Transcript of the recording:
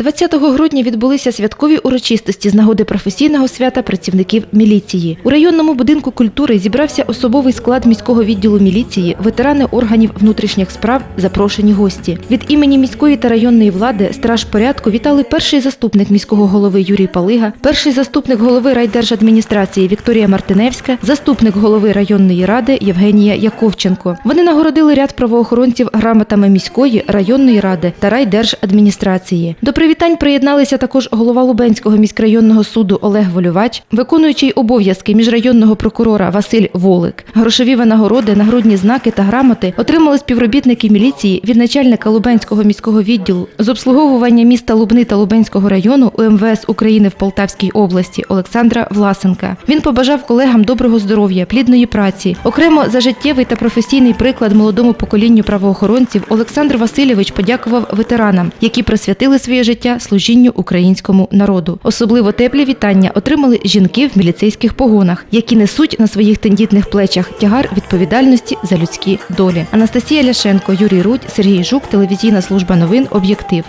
20 грудня відбулися святкові урочистості з нагоди професійного свята працівників міліції. У районному будинку культури зібрався особовий склад міського відділу міліції, ветерани органів внутрішніх справ, запрошені гості. Від імені міської та районної влади страж порядку вітали перший заступник міського голови Юрій Палига, перший заступник голови райдержадміністрації Вікторія Мартиневська, заступник голови районної ради Євгенія Яковченко. Вони нагородили ряд правоохоронців грамотами міської, районної ради та райдержадміністрації. До привітань приєдналися також голова Лубенського міськрайонного суду Олег Волювач, виконуючий обов'язки міжрайонного прокурора Василь Волик. Грошові винагороди, нагрудні знаки та грамоти отримали співробітники міліції від начальника Лубенського міського відділу з обслуговування міста Лубни та Лубенського району УМВС України в Полтавській області Олександра Власенка. Він побажав колегам доброго здоров'я, плідної праці. Окремо за життєвий та професійний приклад молодому поколінню правоохоронців Олександр Васильович подякував ветеранам, які присвятили своє життя служінню українському народу. Особливо теплі вітання отримали жінки в міліцейських погонах, які несуть на своїх тендітних плечах тягар відповідальності за людські долі. Анастасія Ляшенко, Юрій Рудь, Сергій Жук, телевізійна служба новин Об'єктив.